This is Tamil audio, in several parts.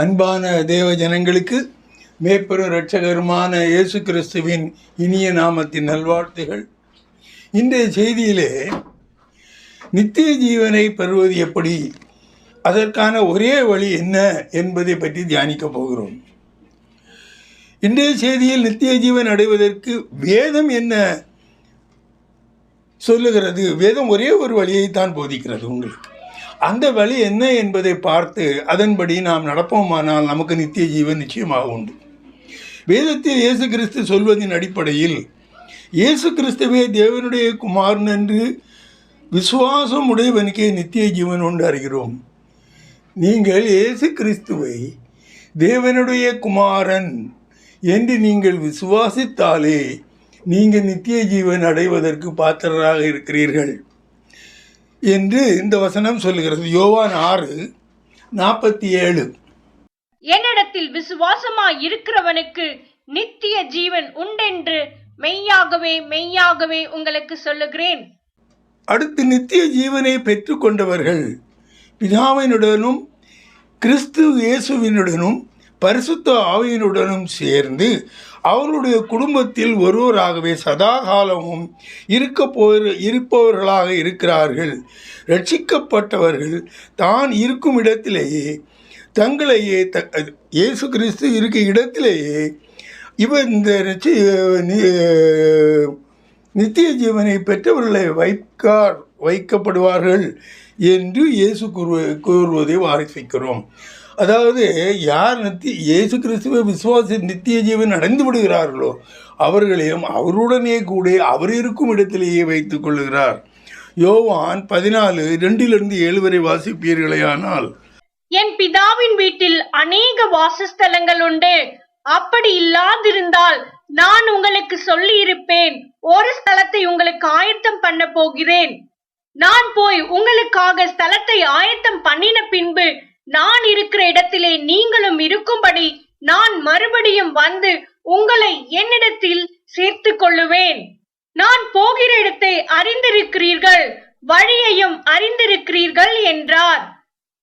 அன்பான தேவ ஜனங்களுக்கு மேப்பெரும் இரட்சகருமான இயேசு கிறிஸ்துவின் இனிய நாமத்தின் நல்வாழ்த்துகள். இன்றைய செய்தியிலே நித்திய ஜீவனை பெறுவது எப்படி? அதற்கான ஒரே வழி என்ன என்பதை பற்றி தியானிக்கப் போகிறோம். இன்றைய செய்தியில் நித்திய ஜீவன் அடைவதற்கு வேதம் என்ன சொல்லுகிறது? வேதம் ஒரே ஒரு வழியைத்தான் போதிக்கிறது உங்களுக்கு. அந்த வழி என்ன என்பதை பார்த்து அதன்படி நாம் நடப்போமானால் நமக்கு நித்திய ஜீவன் நிச்சயமாக உண்டு. வேதத்தில் இயேசு கிறிஸ்து சொல்வதின் அடிப்படையில் இயேசு கிறிஸ்துவே தேவனுடைய குமாரன் என்று விசுவாசம் உடையவனுக்கே நித்திய ஜீவன் உண்டு அறிகிறோம். நீங்கள் இயேசு கிறிஸ்துவை தேவனுடைய குமாரன் என்று நீங்கள் விசுவாசித்தாலே நீங்கள் நித்திய ஜீவன் அடைவதற்கு பாத்திரராக இருக்கிறீர்கள். என்று இந்த வசனம் சொல்லுகிறது. யோவான் ஆறு நாற்பத்தி ஏழு என்னிடத்தில் விசுவாசமாய் இருக்கிறவனுக்கு நித்திய ஜீவன் உண்டென்று மெய்யாகவே மெய்யாகவே உங்களுக்கு சொல்லுகிறேன். அடுத்து நித்திய ஜீவனை பெற்றுக்கொண்டவர்கள் பிதாவினுடனும் கிறிஸ்து இயேசுவினுடனும் பரிசுத்த ஆவியினுடனும் சேர்ந்து அவருடைய குடும்பத்தில் ஒருவராகவே சதா காலமும் இருக்க இருப்பவர்களாக இருக்கிறார்கள். ரட்சிக்கப்பட்டவர்கள் தான் இருக்கும் இடத்திலேயே தங்களையே த இயேசு கிறிஸ்து இருக்க இடத்திலேயே இவர் இந்த ரட்சி நித்திய ஜீவனை பெற்றவர்களை வைக்கார் வைக்கப்படுவார்கள் என்று இயேசு கூறு கூறுவதை வாசிக்கிறோம் அதாவது யார் நித்தி இயேசு கிறிஸ்துவை விசுவாசி நித்திய ஜீவன் அடைந்து விடுகிறார்களோ அவர்களையும் அவருடனே கூட அவர் இருக்கும் இடத்திலேயே வைத்துக் கொள்ளுகிறார். யோவான் பதினாலு ரெண்டிலிருந்து ஏழு வரை வாசிப்பீர்களேயானால் என் பிதாவின் வீட்டில் அநேக வாசஸ்தலங்கள் உண்டு. அப்படி இல்லாதிருந்தால் நான் உங்களுக்கு சொல்லி இருப்பேன் ஒரு ஸ்தலத்தை உங்களுக்கு ஆயத்தம் பண்ண போகிறேன். நான் போய் உங்களுக்காக ஸ்தலத்தை ஆயத்தம் பண்ணின பின்பு நான் இருக்கிற இடத்திலே நீங்களும் இருக்கும்படி நான் மறுபடியும் வந்து உங்களை என்னிடத்தில் சேர்த்துக் கொள்ளுவேன். நான் போகிற இடத்தை அறிந்திருக்கிறீர்கள் வழியையும் அறிந்திருக்கிறீர்கள் என்றார்.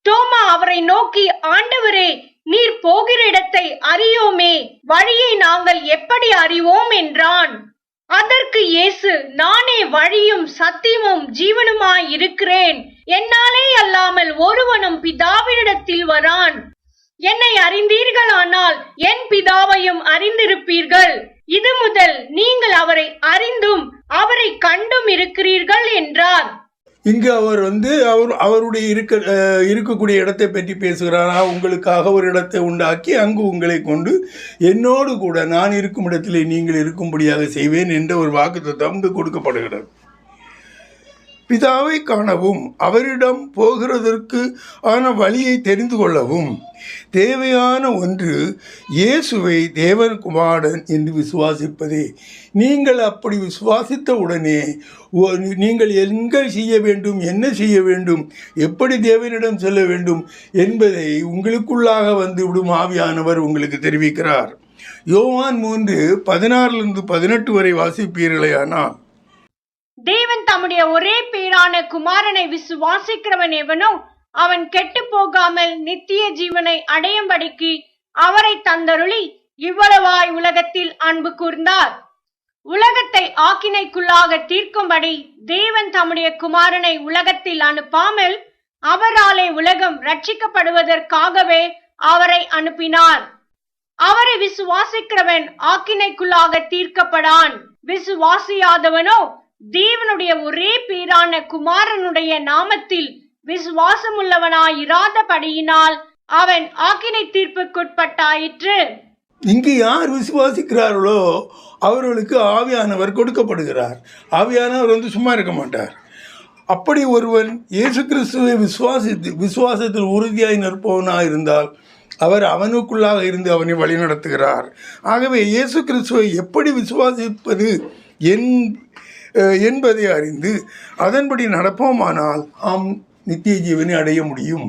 தோமா அவரை நோக்கி ஆண்டவரே நீர் போகிற இடத்தை அறியோமே வழியை நாங்கள் எப்படி அறிவோம்? என்றான். அதற்கு இயேசு நானே வழியும் சத்தியமும் ஜீவனுமாய் இருக்கிறேன். என்னாலே அல்லாமல் ஒருவனும் பிதாவினிடத்தில் வரான். என்னை அறிந்தீர்களானால் என் பிதாவையும் அறிந்திருப்பீர்கள். இது முதல் நீங்கள் அவரை அறிந்தும் அவரை கண்டும் இருக்கிறீர்கள் என்றார். இங்கு அவர் வந்து அவர் அவருடைய இருக்க இருக்கக்கூடிய இடத்தை பற்றி பேசுகிறாரா. உங்களுக்காக ஒரு இடத்தை உண்டாக்கி அங்கு உங்களை கொண்டு என்னோடு கூட நான் இருக்கும் இடத்திலே நீங்கள் இருக்கும்படியாக செய்வேன் என்ற ஒரு வாக்குத்தத்தம் இங்கு கொடுக்கப்படுகிறது. பிதாவை காணவும் அவரிடம் போகிறதற்கு ஆன வழியை தெரிந்து கொள்ளவும். தேவையான ஒன்று இயேசுவை தேவன் குமாரன் என்று விசுவாசிப்பதே. நீங்கள் அப்படி விசுவாசித்த உடனே நீங்கள் எங்கே செய்ய வேண்டும் என்ன செய்ய வேண்டும் எப்படி தேவனிடம் செல்ல வேண்டும் என்பதை உங்களுக்குள்ளாக வந்து விடும் ஆவியானவர் உங்களுக்கு தெரிவிக்கிறார். யோவான் மூன்று பதினாறிலிருந்து பதினெட்டு வரை வாசிப்பீர்களேயானால் தேவன் தம்முடைய ஒரே பேரான குமாரனை விசுவாசிக்கிறவன் எவனோ அவன் கெட்டு போகாமல் நித்திய ஜீவனை அடையும்படிக்கு அவரை தந்தருளி இவ்வளவாய் உலகத்தில் அன்பு கூர்ந்தார். உலகத்தை ஆக்கினைக்குள்ளாக தீர்க்கும்படி தேவன் தம்முடைய குமாரனை உலகத்தில் அனுப்பாமல் அவராலே உலகம் ரட்சிக்கப்படுவதற்காகவே அவரை அனுப்பினார். அவரை விசுவாசிக்கிறவன் ஆக்கினைக்குள்ளாக தீர்க்கப்படான். விசுவாசியாதவனோ தேவனுடைய ஒரே பேரான குமாரனுடைய நாமத்தில் விசுவாசமுள்ளவனாயிராதபடியினால் அவன் ஆக்கினை தீர்ப்புக்குட்பட்டாயிற்று. இங்கு யார் விசுவாசிக்கிறார்களோ அவர்களுக்கு ஆவியானவர் கொடுக்கப்படுகிறார். ஆவியானவர் வந்து சும்மா இருக்க மாட்டார். அப்படி ஒருவன் இயேசு கிறிஸ்துவை விசுவாசித்து விசுவாசத்தில் உறுதியாய் நிற்பவனாக இருந்தால் அவர் அவனுக்குள்ளாக இருந்து அவனை வழிநடத்துகிறார். ஆகவே இயேசு கிறிஸ்துவை எப்படி விசுவாசிப்பது என் என்பதை அறிந்து அதன்படி நடப்போமானால் ஆம் நித்திய ஜீவனை அடைய முடியும்.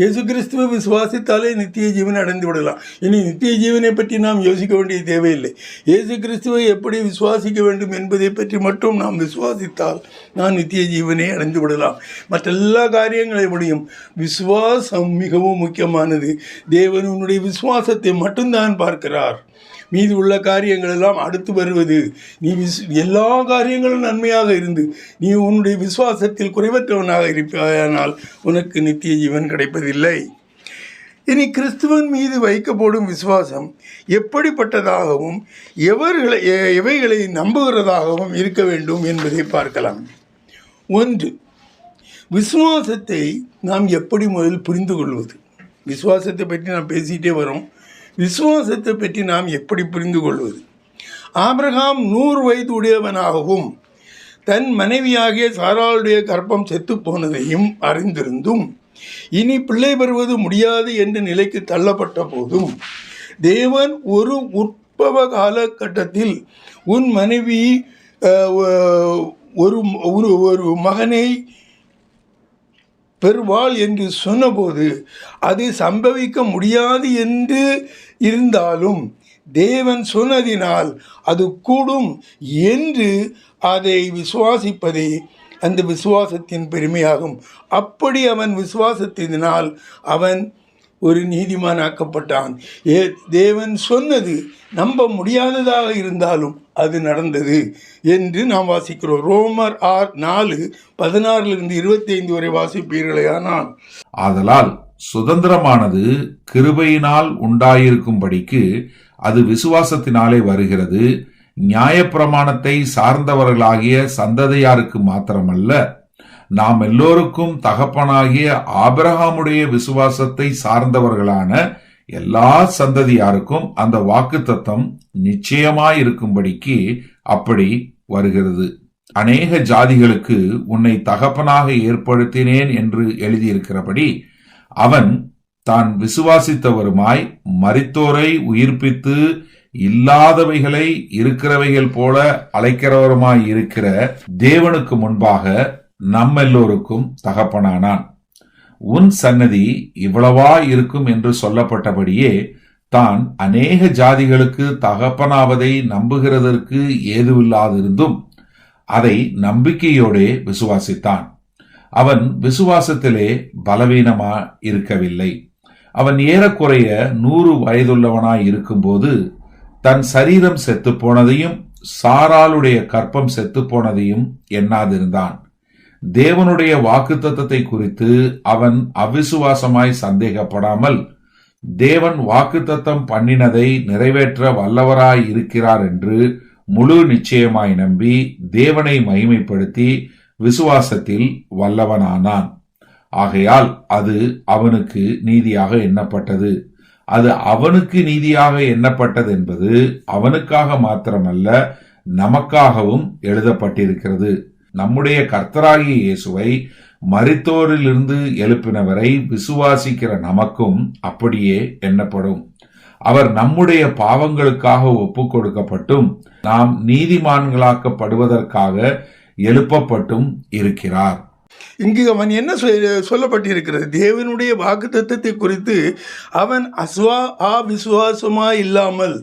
இயேசு கிறிஸ்துவை விசுவாசித்தாலே நித்திய ஜீவனை அடைந்து விடலாம். இனி நித்திய ஜீவனை பற்றி நாம் யோசிக்க வேண்டிய தேவையில்லை. இயேசு கிறிஸ்துவை எப்படி விசுவாசிக்க வேண்டும் என்பதை பற்றி மட்டும் நாம் விசுவாசித்தால் நாம் நித்திய ஜீவனை அடைந்து விடலாம். மற்ற எல்லா காரியங்களை விடையும் விசுவாசம் மிகவும் முக்கியமானது. தேவன் உன்னுடைய விசுவாசத்தை மட்டும்தான் பார்க்கிறார். மீதி உள்ள காரியங்கள் எல்லாம் அடுத்து வருவது. நீ விஸ் எல்லா காரியங்களும் நன்மையாக இருந்து நீ உன்னுடைய விசுவாசத்தில் குறைவற்றவனாக இருப்பாயானால் உனக்கு நித்திய ஜீவன் கிடைப்பதில்லை. இனி கிறிஸ்துவன் மீது வைக்கப்படும் விசுவாசம் எப்படிப்பட்டதாகவும் எவர்களை எவைகளை நம்புகிறதாகவும் இருக்க வேண்டும் என்பதை பார்க்கலாம். ஒன்று விசுவாசத்தை நாம் எப்படி முதல் புரிந்து கொள்வது விசுவாசத்தை பற்றி நாம் பேசிகிட்டே வரோம். விசுவாசத்தை பற்றி நாம் எப்படி புரிந்து கொள்வது? ஆபிரகாம் நூறு வயது உடையவனாகவும் தன் மனைவியாகிய சாராளுடைய கர்ப்பம் செத்துப்போனதையும் அறிந்திருந்தும் இனி பிள்ளை பெறுவது முடியாது என்ற நிலைக்கு தள்ளப்பட்ட போதும் தேவன் ஒரு உற்பவ காலகட்டத்தில் உன் மனைவி அஹ், ஒரு ஒரு ஒரு மகனை பெறுவாள் என்று சொன்னபோது அது சம்பவிக்க முடியாது என்று இருந்தாலும் தேவன் சொன்னதினால் அது கூடும் என்று அதை விசுவாசிப்பதே அந்த விசுவாசத்தின் பெருமையாகும். அப்படி அவன் விசுவாசத்தினால் அவன் ஒரு நீதிமானாக்கப்பட்டான். ஏ தேவன் சொன்னது நம்ப முடியாததாக இருந்தாலும் அது நடந்தது என்று நாம் வாசிக்கிறோம். ரோமர் ஆர் நாலு பதினாறிலிருந்து இருபத்தி ஐந்து வரை வாசிப்பீர்களே ஆனால் ஆதலால் சுதந்திரமானது கிருபையினால் உண்டாயிருக்கும்படிக்கு அது விசுவாசத்தினாலே வருகிறது. நியாயப்பிரமாணத்தை சார்ந்தவர்களாகிய சந்ததியாருக்கு மாத்திரமல்ல நாம் எல்லோருக்கும் தகப்பனாகிய ஆபிரகாமுடைய விசுவாசத்தை சார்ந்தவர்களான எல்லா சந்ததியாருக்கும் அந்த வாக்குத்தத்தம் நிச்சயமாயிருக்கும்படிக்கு அப்படி வருகிறது. அநேக ஜாதிகளுக்கு உன்னை தகப்பனாக ஏற்படுத்தினேன் என்று எழுதியிருக்கிறபடி அவன் தான் விசுவாசித்தவருமாய் மரித்தோரை உயிர்ப்பித்து இல்லாதவைகளை இருக்கிறவைகள் போல அழைக்கிறவருமாய் இருக்கிற தேவனுக்கு முன்பாக நம்ம எல்லோருக்கும் தகப்பனானான். உன் சன்னதி இவ்வளவா இருக்கும் என்று சொல்லப்பட்டபடியே தான் அநேக ஜாதிகளுக்கு தகப்பனாவதை நம்புகிறதற்கு ஏதுவில்லாதிருந்தும் அதை நம்பிக்கையோடே விசுவாசித்தான். அவன் விசுவாசத்திலே பலவீனமா இருக்கவில்லை. அவன் ஏறக்குறைய நூறு வயதுள்ளவனாய் இருக்கும்போது தன் சரீரம் செத்துப்போனதையும் சாராளுடைய கற்பம் செத்துப்போனதையும் எண்ணாதிருந்தான். தேவனுடைய வாக்குத்தத்தத்தை குறித்து அவன் அவிசுவாசமாய் சந்தேகப்படாமல் தேவன் வாக்குத்தத்தம் பண்ணினதை நிறைவேற்ற வல்லவராய் இருக்கிறார் என்று முழு நிச்சயமாய் நம்பி தேவனை மகிமைப்படுத்தி விசுவாசத்தில் வல்லவனானான். ஆகையால் அது அவனுக்கு நீதியாக எண்ணப்பட்டது. அது அவனுக்கு நீதியாக எண்ணப்பட்டது என்பது அவனுக்காக மாத்திரமல்ல நமக்காகவும் எழுதப்பட்டிருக்கிறது. நம்முடைய கர்த்தராகிய இயேசுவை மரித்தோரிலிருந்து எழுப்பினவரை விசுவாசிக்கிற நமக்கும் அப்படியே எண்ணப்படும். அவர் நம்முடைய பாவங்களுக்காக ஒப்புக்கொடுக்கப்பட்டும் நாம் நீதிமான்களாக்கப்படுவதற்காக எழுப்பப்பட்டும் இருக்கிறார். இங்கு அவன் என்ன சொல்லப்பட்டிருக்கிறது? தேவனுடைய வாக்குத்தத்தத்தை குறித்து அவன் அஸ்வா அவிசுவாசமா இல்லாமல்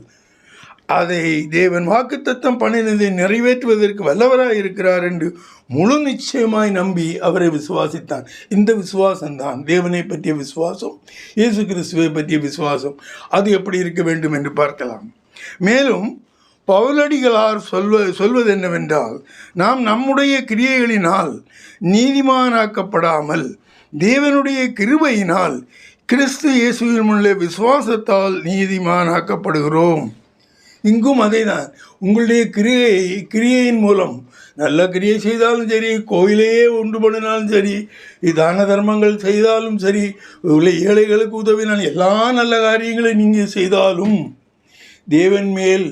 அதை தேவன் வாக்குத்தத்தம் பண்ணினதை நிறைவேற்றுவதற்கு வல்லவராக இருக்கிறார் என்று முழு நிச்சயமாய் நம்பி அவரை விசுவாசித்தான். இந்த விசுவாசம்தான் தேவனை பற்றிய விசுவாசம் இயேசு கிறிஸ்துவை பற்றிய விசுவாசம். அது எப்படி இருக்க வேண்டும் என்று பார்க்கலாம். மேலும் பவுலடிகளார் சொல்வ சொல்வது என்னவென்றால் நாம் நம்முடைய கிரியைகளினால் நீதிமானாக்கப்படாமல் தேவனுடைய கிருபையினால் கிறிஸ்து இயேசுவின் உள்ள விசுவாசத்தால் நீதிமானாக்கப்படுகிறோம். இங்கும் அதேதான். உங்களுடைய கிரியை கிரியையின் மூலம் நல்ல கிரியை செய்தாலும் சரி கோயிலையே ஒன்று பண்ணினாலும் சரி தான தர்மங்கள் செய்தாலும் சரி உள்ள ஏழைகளுக்கு உதவினால் எல்லா நல்ல காரியங்களை நீங்கள் செய்தாலும் தேவன் மேல்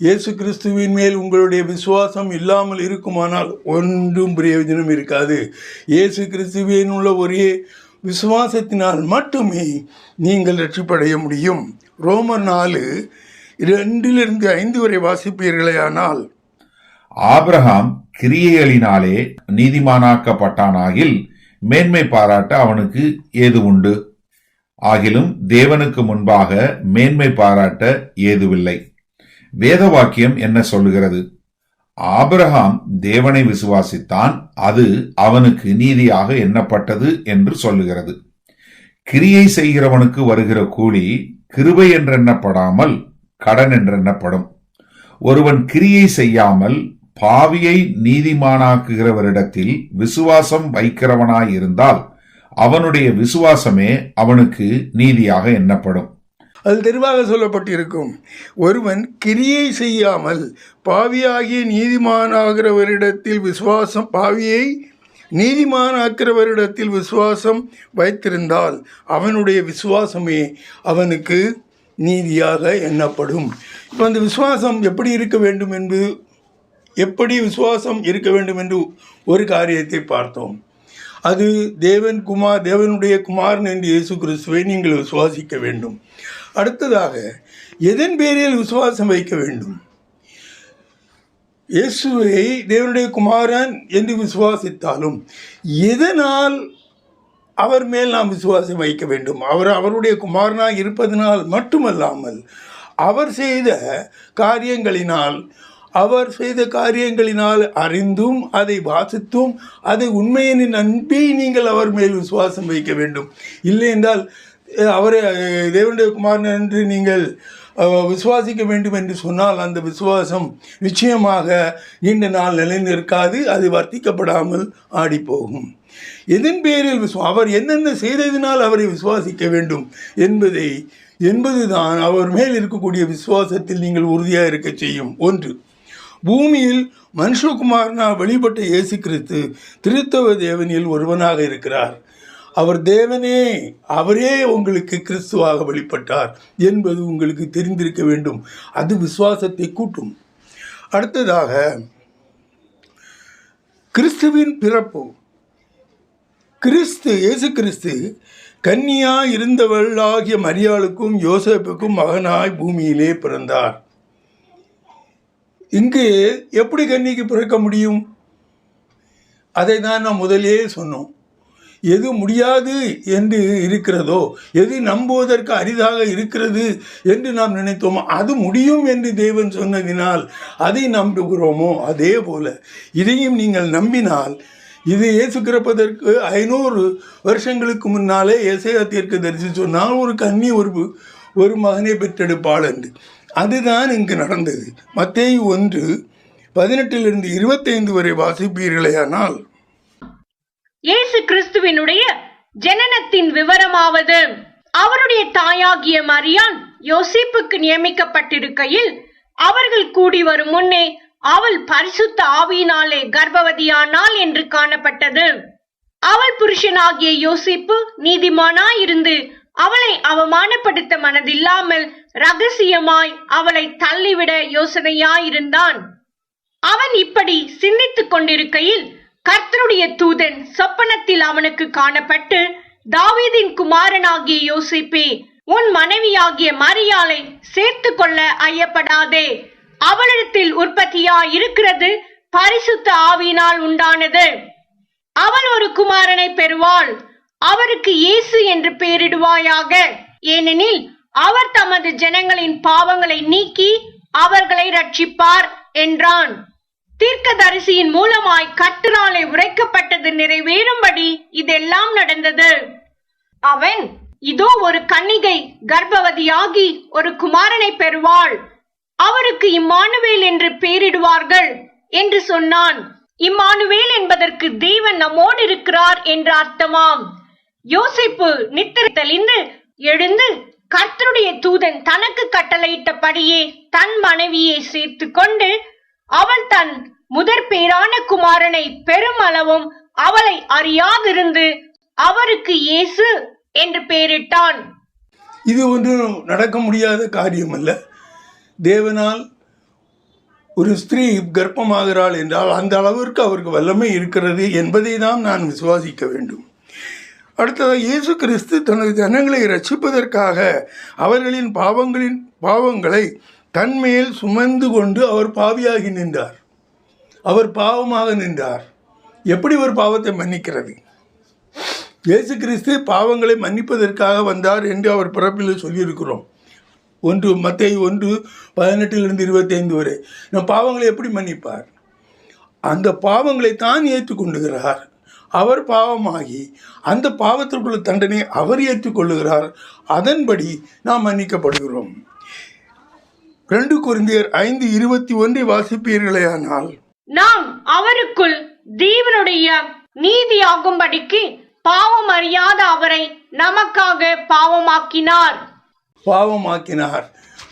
இயேசு கிறிஸ்துவின் மேல் உங்களுடைய விசுவாசம் இல்லாமல் இருக்குமானால் ஒன்றும் பிரயோஜனம் இருக்காது. இயேசு கிறிஸ்துவின் உள்ள ஒரே விசுவாசத்தினால் மட்டுமே நீங்கள் ரட்சிப்படைய முடியும். ரோமர் நாலு இரண்டிலிருந்து ஐந்து வரை வாசிப்பீர்களேயானால் ஆபிரகாம் கிரியைகளினாலே நீதிமானாக்கப்பட்டானாகில் மேன்மை பாராட்ட அவனுக்கு ஏது உண்டு? ஆகிலும் தேவனுக்கு முன்பாக மேன்மை பாராட்ட ஏதுவில்லை. வேத வாக்கியம் என்ன சொல்லுகிறது? ஆபிரகாம் தேவனை விசுவாசித்தான் அது அவனுக்கு நீதியாக எண்ணப்பட்டது என்று சொல்லுகிறது. கிரியை செய்கிறவனுக்கு வருகிற கூலி கிருபை என்றெண்ணப்படாமல் கடன் என்றெண்ணப்படும். ஒருவன் கிரியை செய்யாமல் பாவியை நீதிமானாக்குகிறவரிடத்தில் விசுவாசம் வைக்கிறவனாயிருந்தால் அவனுடைய விசுவாசமே அவனுக்கு நீதியாக எண்ணப்படும். அது தெளிவாக சொல்லப்பட்டிருக்கும். ஒருவன் கிரியை செய்யாமல் பாவியாகிய நீதிமானாகிறவரிடத்தில் விசுவாசம் பாவியை நீதிமானாக்கிறவரிடத்தில் விசுவாசம் வைத்திருந்தால் அவனுடைய விசுவாசமே அவனுக்கு நீதியாக எண்ணப்படும். இப்போ அந்த விசுவாசம் எப்படி இருக்க வேண்டும் என்று எப்படி விசுவாசம் இருக்க வேண்டும் என்று ஒரு காரியத்தை பார்த்தோம். அது தேவன் குமார் தேவனுடைய குமாரன் என்று இயேசு கிறிஸ்துவை நீங்கள் விசுவாசிக்க வேண்டும். அடுத்ததாக எதன் பேரில் விசுவாசம் வைக்க வேண்டும்? இயேசுவை தேவனுடைய குமாரன் என்று விசுவாசித்தாலும் எதனால் அவர் மேல் நாம் விசுவாசம் வைக்க வேண்டும்? அவர் அவருடைய குமாரனாக இருப்பதனால் மட்டுமல்லாமல் அவர் செய்த காரியங்களினால் அவர் செய்த காரியங்களினால் அறிந்தும் அதை வாசித்தும் அதை உண்மையினை நம்பி நீங்கள் அவர் மேல் விசுவாசம் வைக்க வேண்டும். இல்லை என்றால் அவரை தேவனுடைய குமாரன் என்று நீங்கள் விசுவாசிக்க வேண்டும் என்று சொன்னால் அந்த விசுவாசம் நிச்சயமாக நீண்ட நாள் நிலைநிற்காது அது வர்த்திக்கப்படாமல் ஆடிப்போகும். எதன் பேரில் விசுவா அவர் என்னென்ன செய்ததினால் அவரை விசுவாசிக்க வேண்டும் என்பதை என்பதுதான் அவர் மேல் இருக்கக்கூடிய விசுவாசத்தில் நீங்கள் உறுதியாக இருக்க செய்யும். ஒன்று பூமியில் மனுஷகுமாரனா வெளிப்பட்ட இயேசு கிறிஸ்து திருத்தவ தேவனில் ஒருவனாக இருக்கிறார். அவர் தேவனே அவரே உங்களுக்கு கிறிஸ்துவாக வெளிப்பட்டார் என்பது உங்களுக்கு தெரிந்திருக்க வேண்டும். அது விசுவாசத்தை கூட்டும். அடுத்ததாக கிறிஸ்துவின் பிறப்பு. கிறிஸ்து இயேசு கிறிஸ்து கன்னியா இருந்தவளாகிய மரியாளுக்கும் யோசேப்புக்கும் மகனாய் பூமியிலே பிறந்தார். இங்கு எப்படி கன்னிக்கு பிறக்க முடியும்? அதை தான் நான் முதலே சொன்னோம். எது முடியாது என்று இருக்கிறதோ எது நம்புவதற்கு அரிதாக இருக்கிறது என்று நாம் நினைத்தோமோ அது முடியும் என்று தேவன் சொன்னதினால் அதை நம்புகிறோமோ அதே போல இதையும் நீங்கள் நம்பினால் இது இயேசு பிறப்பதற்கு ஐநூறு வருஷங்களுக்கு முன்னாலே ஏசையா தீர்க்க தரிசி சொன்னால் ஒரு கன்னி ஒரு ஒரு மகனை பெற்றெடுப்பாள் என்று. அதுதான் இங்கு நடந்தது. மத்தேயு ஒன்று பதினெட்டிலிருந்து இருபத்தைந்து வரை வாசிப்பீர்களேயானால் இயேசு கிறிஸ்துவினுடைய ஜனனத்தின் விவரமாவது. அவருடைய தாயாகிய மரியான் யோசிப்புக்கு நியமிக்கப்பட்டிருக்கையில் அவர்கள் கூடி வரும் முன்னே அவள் பரிசுத்த ஆவியினாலே கர்ப்பவதியானாள் என்று காணப்பட்டது. அவள் புருஷனாகிய யோசிப்பு நீதிமானாயிருந்து அவளை அவமானப்படுத்த மனதில்லாமல் ரகசியமாய் அவளை தள்ளிவிட யோசனையாயிருந்தான். அவன் இப்படி சிந்தித்துக் கொண்டிருக்கையில் கர்த்தருடைய தூதன் சொப்பனத்தில் அவனுக்கு காணப்பட்டு தாவீதின் குமாரனாகிய யோசிப்பே உன் மனைவியாகிய மரியாளை சேர்த்து கொள்ள ஐயப்படாதே. அவளிடத்தில் உற்பத்தியா இருக்கிறது பரிசுத்த ஆவியினால் உண்டானது. அவள் ஒரு குமாரனை பெறுவாள். அவருக்கு இயேசு என்று பெயரிடுவாயாக. ஏனெனில் அவர் தமது ஜனங்களின் பாவங்களை நீக்கி அவர்களை ரட்சிப்பார் என்றான். தீர்க்கதரிசியின் மூலமாய் கட்டுராலை உரைக்கப்பட்டது நிறைவேறும்படி இதெல்லாம் நடந்தது. அவன் இதோ ஒரு கன்னிகை கர்ப்பவதியாகி ஒரு குமாரனை பெறுவாள். அவருக்கு இம்மானுவேல் என்று பெயரிடுவார்கள் என்று சொன்னான். இம்மானுவேல் என்பதற்கு தேவன் நம்மோடு இருக்கிறார் என்று அர்த்தமாம். யோசிப்பு நித்திரை எழுந்து கர்த்தருடைய தூதன் தனக்கு கட்டளையிட்டபடியே தன் மனைவியை சேர்த்து கொண்டு அவள் தன் முதற் பேரான குமாரனை பெருமளவும் அவளை அறியாதிருந்து அவருக்கு இயேசு என்று பெயரிட்டான். இது ஒன்றும் நடக்க முடியாத காரியம் அல்ல தேவனால் ஒரு ஸ்திரீ கர்ப்பமாகிறாள் என்றால் அந்த அளவிற்கு அவருக்கு வல்லமை இருக்கிறது என்பதை தான் நான் விசுவாசிக்க வேண்டும். அடுத்ததாக இயேசு கிறிஸ்து தனது ஜனங்களை ரட்சிப்பதற்காக அவர்களின் பாவங்களின் பாவங்களை தன்மேல் சுமந்து கொண்டு அவர் பாவியாகி நின்றார். அவர் பாவமாக நின்றார். எப்படி ஒரு பாவத்தை மன்னிக்கிறது? இயேசு கிறிஸ்து பாவங்களை மன்னிப்பதற்காக வந்தார் என்று அவர் பிறப்பில் சொல்லியிருக்கிறோம். ஒன்று மத்தை ஒன்று பதினெட்டிலிருந்து இருபத்தைந்து வரை. நம் பாவங்களை எப்படி மன்னிப்பார்? அந்த பாவங்களை தான் ஏற்றுக்கொண்டுகிறார் அவர் பாவமாகி அந்த பாவத்திற்குள்ள தண்டனை அவர் ஏற்றுக்கொள்ளுகிறார். அதன்படி நாம் மன்னிக்கப்படுகிறோம். ரெண்டு குருந்தியர் ஐந்து இருபத்தி ஒன்றை வாசிப்பீர்களேயானால் நாம் அவருக்குள் தேவனுடைய நீதியாகும்படிக்கு பாவம் அறியாத அவரை நமக்காக பாவமாக்கினார். பாவமாக்கினார்.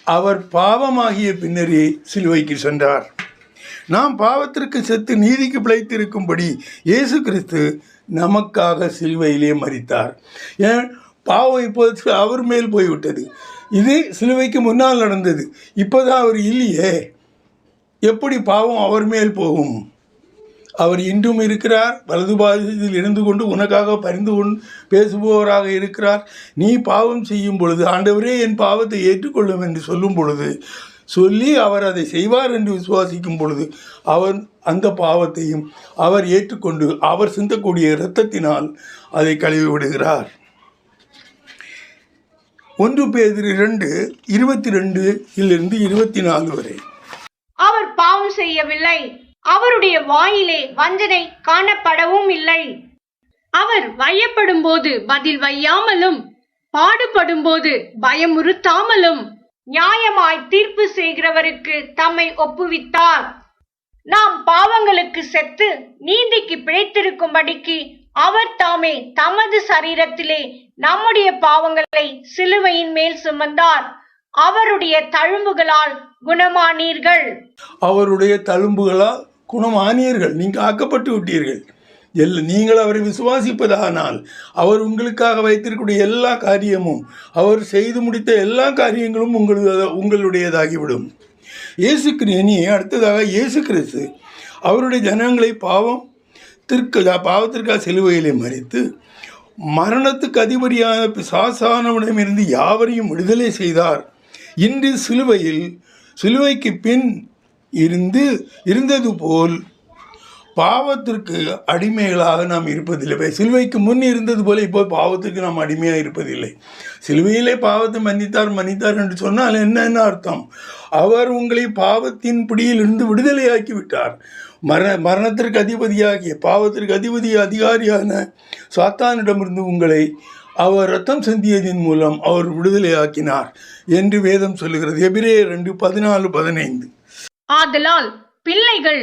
அவர் பாவமாகிய பின்னரே சிலுவைக்கு சென்றார். நாம் பாவத்திற்கு செத்து நீதிக்கு பிழைத்திருக்கும்படி இயேசு கிறிஸ்து நமக்காக சிலுவையிலே மரித்தார். ஏன்? பாவம் இப்போது அவர் மேல் போய்விட்டது. இது சிலுவைக்கு முன்னால் நடந்தது. இப்போதான் அவர் இல்லையே. எப்படி பாவம் அவர் மேல் போகும்? அவர் இன்றும் இருக்கிறார் வலது பாதத்தில் இருந்து கொண்டு உனக்காக பரிந்து கொண்டு பேசுபவராக இருக்கிறார். நீ பாவம் செய்யும் பொழுது ஆண்டவரே என் பாவத்தை ஏற்றுக்கொள்ளும் என்று சொல்லும் பொழுது சொல்லி அவர் அதை செய்வார் என்று விசுவாசிக்கும் பொழுது அவர் அந்த பாவத்தையும் அவர் ஏற்றுக்கொண்டு அவர் சிந்தக்கூடிய இரத்தத்தினால் அதை கழுவி விடுகிறார். ஒன்று பேர் இரண்டு இருபத்தி ரெண்டு இலிருந்து இருபத்தி நாலு வரை. அவர் பாவம் செய்யவில்லை. அவருடைய வாயிலே வஞ்சனை காணப்படவும் இல்லை. அவர் வையப்படும் போது பதில் வையாமலும் பாடுபடும் போது பயமுறுத்தாமலும் நியாயமாய் தீர்ப்பு செய்கிறவருக்கு தம்மை ஒப்புவித்தார். நாம் பாவங்களுக்கு செத்து நீதிக்கு பிழைத்திருக்கும்படிக்கு அவர் தாமே தமது சரீரத்திலே நம்முடைய பாவங்களை சிலுவையின் மேல் சுமந்தார். அவருடைய தழும்புகளால் குணமானீர்கள். அவருடைய தழும்புகளால் குணமானீர்கள். நீங்கள் ஆக்கப்பட்டு விட்டீர்கள். எல் நீங்கள் அவரை விசுவாசிப்பதானால் அவர் உங்களுக்காக வைத்திருக்கக்கூடிய எல்லா காரியமும் அவர் செய்து முடித்த எல்லா காரியங்களும் உங்களது உங்களுடையதாகிவிடும். இயேசு கிரியனி அடுத்ததாக இயேசு கிறிஸ்து. அவருடைய ஜனங்களை பாவம் திற்கு பாவத்திற்காக சிலுவையிலே மறித்து மரணத்துக்கு அதிபதியான பிசாசானவனிடமிருந்து யாவரையும் விடுதலை செய்தார். இன்று சிலுவையில் சிலுவைக்கு பின் இருந்து இருந்தது போல் பாவத்திற்கு அடிமைகளாக நாம் இருப்பதில்லை. சிலுவைக்கு முன் இருந்தது போல இப்போ பாவத்திற்கு நாம் அடிமையாக இருப்பதில்லை. சிலுவையிலே பாவத்தை மன்னித்தார் மன்னித்தார் என்று சொன்னால் என்னென்ன அர்த்தம்? அவர் உங்களை பாவத்தின் பிடியில் இருந்து விடுதலையாக்கி விட்டார். மரண மரணத்திற்கு அதிபதியாகிய பாவத்திற்கு அதிபதி அதிகாரியான சாத்தானிடமிருந்து உங்களை அவர் ரத்தம் சிந்தியதின் மூலம் அவர் விடுதலையாக்கினார் என்று வேதம் சொல்லுகிறது. எபிரே ரெண்டு பதினாலு பதினைந்து. ஆதலால் பிள்ளைகள்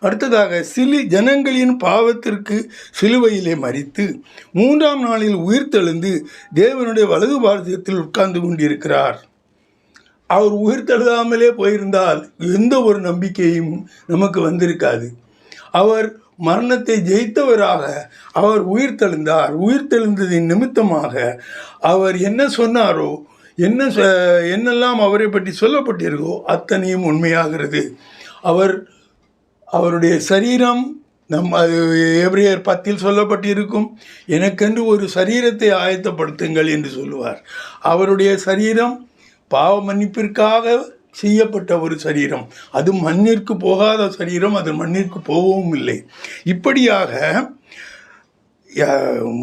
அடுத்ததாக சிலி ஜனங்களின் பாவத்திற்கு சிலுவையிலே மறித்து மூன்றாம் நாளில் உயிர்த்தெழுந்து தேவனுடைய வலது பாரதத்தில் உட்கார்ந்து கொண்டிருக்கிறார். அவர் உயிர்த்தெழுதாமலே போயிருந்தால் எந்த ஒரு நம்பிக்கையும் நமக்கு வந்திருக்காது. அவர் மரணத்தை ஜெயித்தவராக அவர் உயிர்த்தெழுந்தார் உயிர்த்தெழுந்ததின் நிமித்தமாக அவர் என்ன சொன்னாரோ என்ன சொ- என்னெல்லாம் அவரை பற்றி சொல்லப்பட்டிருக்கோ அத்தனையும் உண்மையாகிறது. அவர் அவருடைய சரீரம் நம் அது எபிரேயர் பத்தில் சொல்லப்பட்டிருக்கும். எனக்கென்று ஒரு சரீரத்தை ஆயத்தப்படுத்துங்கள் என்று சொல்லுவார். அவருடைய சரீரம் பாவ மன்னிப்பிற்காக செய்யப்பட்ட ஒரு சரீரம். அது மண்ணிற்கு போகாத சரீரம் அது மண்ணிற்கு போகவும் இல்லை. இப்படியாக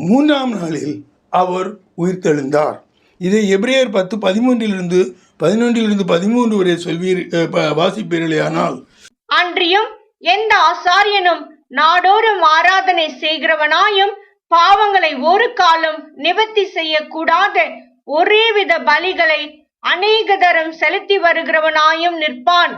மூன்றாம் நாளில் அவர் உயிர்த்தெழுந்தார். இதை எபிரேயர் பத்து பதிமூன்றிலிருந்து பதினொன்றிலிருந்து பதிமூன்று வரை சொல்வீர் வாசிப்பீர்களே ஆனால். அன்றியும் எந்த ஆசாரியனும் நாடோறும் ஆராதனை செய்கிறவனாயும் பாவங்களை ஒரு காலம் நிவர்த்தி செய்யக்கூடாத ஒரேவித பலிகளை அநேக தரம் செலுத்தி வருகிறவனாயும் நிற்பான்.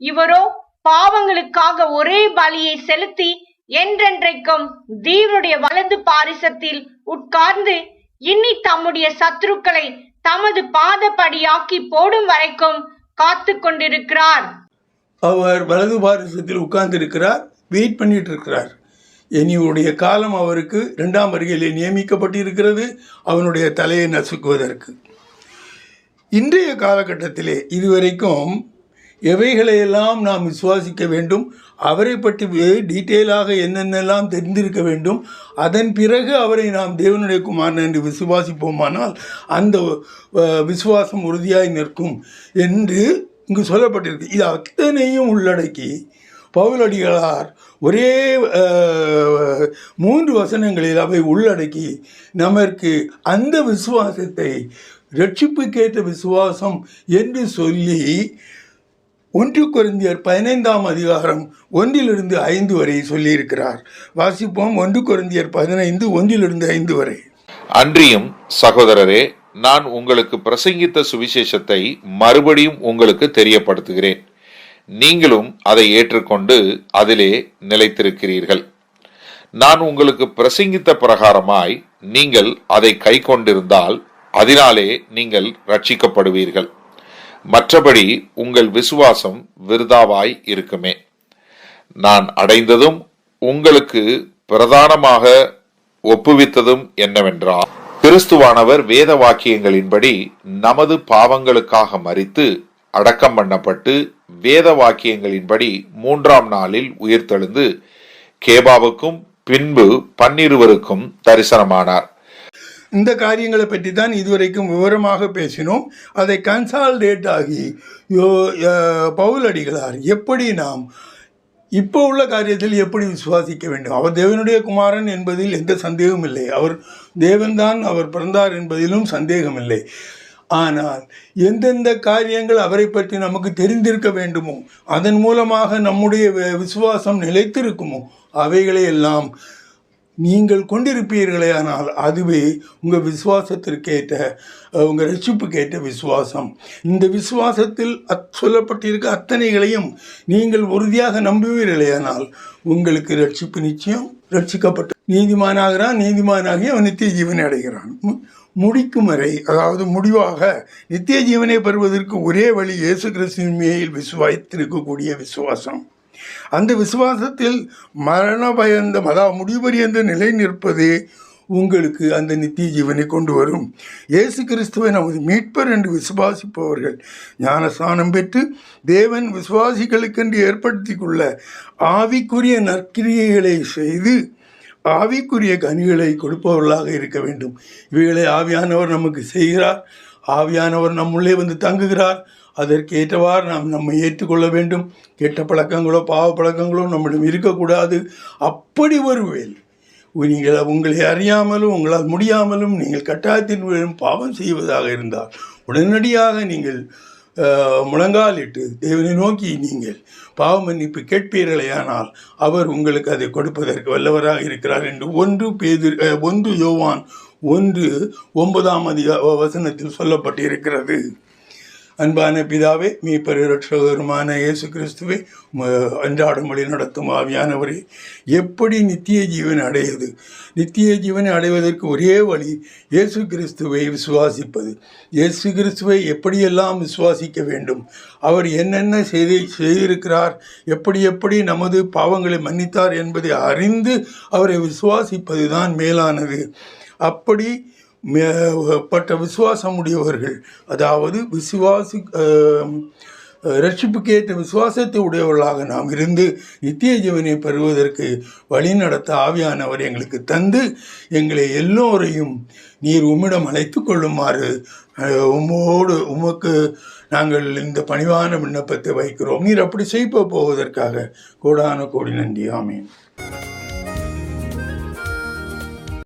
இவரோ பாவங்களுக்காக ஒரே பலியை செலுத்தி என்றென்றைக்கும் தீவனுடைய வலது பாரிசத்தில் உட்கார்ந்து இன்னி தம்முடைய சத்துருக்களை தமது பாதப்படியாக்கி போடும் வரைக்கும் காத்து கொண்டிருக்கிறார் அவர் வலது பாரசத்தில் உட்கார்ந்திருக்கிறார் வெயிட் பண்ணிட்டு இருக்கிறார் இனியுடைய காலம் அவருக்கு இரண்டாம் வருகையிலே நியமிக்கப்பட்டிருக்கிறது அவனுடைய தலையை நசுக்குவதற்கு. இன்றைய காலகட்டத்திலே இதுவரைக்கும் எவைகளையெல்லாம் நாம் விசுவாசிக்க வேண்டும் அவரை பற்றி டீட்டெயிலாக என்னென்னலாம் தெரிந்திருக்க வேண்டும் அதன் பிறகு அவரை நாம் தேவனுடைய குமாரன் என்று விசுவாசிப்போமானால் அந்த விசுவாசம் உறுதியாய் நிற்கும் என்று இங்கு சொல்லப்பட்டிருக்கு. இது அத்தனையும் உள்ளடக்கி பவுலடிகளார் ஒரே மூன்று வசனங்களில் அவை உள்ளடக்கி நமக்கு அந்த விசுவாசத்தை ரட்சிப்புக்கேற்ற விசுவாசம் என்று சொல்லி ஒன்று குறைந்தியர் பதினைந்தாம் அதிகாரம் ஒன்றிலிருந்து ஐந்து வரை சொல்லியிருக்கிறார். வாசிப்போம். ஒன்று குறைந்தியர் பதினைந்து ஒன்றிலிருந்து ஐந்து வரை. அன்றியும் சகோதரரே நான் உங்களுக்கு பிரசங்கித்த சுவிசேஷத்தை மறுபடியும் உங்களுக்கு தெரியப்படுத்துகிறேன். நீங்களும் அதை ஏற்றுக்கொண்டு அதிலே நிலைத்திருக்கிறீர்கள். நான் உங்களுக்கு பிரசங்கித்த பிரகாரமாய் நீங்கள் அதை கை கொண்டிருந்தால் அதனாலே நீங்கள் ரட்சிக்கப்படுவீர்கள் மற்றபடி உங்கள் விசுவாசம் விருதாவாய் இருக்குமே. நான் அடைந்ததும் உங்களுக்கு பிரதானமாக ஒப்புவித்ததும் என்னவென்றால் கிறிஸ்துவானவர் வேத வாக்கியங்களின்படி நமது பாவங்களுக்காக மறித்து அடக்கம் பண்ணப்பட்டு வேத வாக்கியங்களின்படி மூன்றாம் நாளில் உயிர்த்தெழுந்து கேபாவுக்கும் பின்பு பன்னிருவருக்கும் தரிசனமானார். இந்த காரியங்களை பற்றி தான் இதுவரைக்கும் விவரமாக பேசினோம். அதை கன்சால்டேட் ஆகி யோ பவுலடிகளார் எப்படி நாம் இப்போ உள்ள காரியத்தில் எப்படி விசுவாசிக்க வேண்டும்? அவர் தேவனுடைய குமாரன் என்பதில் எந்த சந்தேகமும் இல்லை. அவர் தேவன்தான் அவர் பிறந்தார் என்பதிலும் சந்தேகமில்லை. ஆனால் எந்தெந்த காரியங்கள் அவரை பற்றி நமக்கு தெரிந்திருக்க வேண்டுமோ அதன் மூலமாக நம்முடைய விசுவாசம் நிலைத்திருக்குமோ அவைகளை எல்லாம் நீங்கள் கொண்டிருப்பீர்களே ஆனால் அதுவே உங்கள் விசுவாசத்திற்கேற்ற உங்கள் உங்கள் ரட்சிப்புக்கேற்ற விசுவாசம். இந்த விசுவாசத்தில் அத் சொல்லப்பட்டிருக்க அத்தனைகளையும் நீங்கள் உறுதியாக நம்புவீர்களே ஆனால் உங்களுக்கு ரட்சிப்பு நிச்சயம் ரட்சிக்கப்பட்டு நீதிமானாகிறான் நீதிமானாகி அவன் நித்திய ஜீவனை அடைகிறான். முடிக்கும் வரை அதாவது முடிவாக நித்திய ஜீவனை பெறுவதற்கு ஒரே வழி இயேசு கிறிஸ்துவின் மேல் விசுவாசித்திருக்கக்கூடிய விசுவாசம். அந்த விசுவாசத்தில் மரண பயந்த அதாவது முடிவறியந்த நிலை நிற்பதே உங்களுக்கு அந்த நித்திய ஜீவனை கொண்டு வரும். இயேசு கிறிஸ்துவை நமது மீட்பர் என்று விசுவாசிப்பவர்கள் ஞானஸ்தானம் பெற்று தேவன் விசுவாசிகளுக்கென்று ஏற்படுத்தி கொள்ள ஆவிக்குரிய நற்கிரியைகளை செய்து ஆவிக்குரிய கனிகளை கொடுப்பவர்களாக இருக்க வேண்டும். இவைகளை ஆவியானவர் நமக்கு செய்கிறார். ஆவியானவர் நம்முள்ளே வந்து தங்குகிறார். அதற்கு ஏற்றவாறு நாம் நம்மை ஏற்றுக்கொள்ள வேண்டும். கெட்ட பழக்கங்களோ பாவ பழக்கங்களோ நம்மிடம் இருக்கக்கூடாது. அப்படி ஒரு வேல் நீங்கள் உங்களை அறியாமலும் உங்களால் முடியாமலும் நீங்கள் கட்டாயத்தின் மூலம் பாவம் செய்வதாக இருந்தால் உடனடியாக நீங்கள் முழங்காலிட்டு தேவனை நோக்கி நீங்கள். பாவ மன்னிப்பு கேட்பீர்களேயானால் அவர் உங்களுக்கு அதை கொடுப்பதற்கு வல்லவராக இருக்கிறார் என்று ஒன்று பேது ஒன்று யோவான் ஒன்று ஒன்பதாம் அதிக வசனத்தில் சொல்லப்பட்டிருக்கிறது. அன்பான பிதாவே மீ பரிரட்சகருமான இயேசு கிறிஸ்துவை அன்றாடம் வழி நடத்தும் ஆவியானவரே. எப்படி நித்திய ஜீவன் அடையுது? நித்திய ஜீவனை அடைவதற்கு ஒரே வழி இயேசு கிறிஸ்துவை விசுவாசிப்பது. இயேசு கிறிஸ்துவை எப்படியெல்லாம் விசுவாசிக்க வேண்டும்? அவர் என்னென்ன செய்து செய்திருக்கிறார்? எப்படி எப்படி நமது பாவங்களை மன்னித்தார் என்பதை அறிந்து அவரை விசுவாசிப்பது தான் மேலானது. அப்படி பட்ட விசுவாசம் உடையவர்கள் அதாவது விசுவாசி ஆம், ரட்சிப்புக்கேற்ற விசுவாசத்தை உடையவர்களாக நாம் இருந்து நித்திய ஜீவனை பெறுவதற்கு வழி நடத்த ஆவியானவர் எங்களுக்கு தந்து எங்களை எல்லோரையும் நீர் உம்மிடம் அழைத்து கொள்ளுமாறு உம்மோடு உமக்கு நாங்கள் இந்த பணிவான விண்ணப்பத்தை வைக்கிறோம். நீர் அப்படி செய்ய போவதற்காக கோடான கோடி நன்றி. ஆமேன்.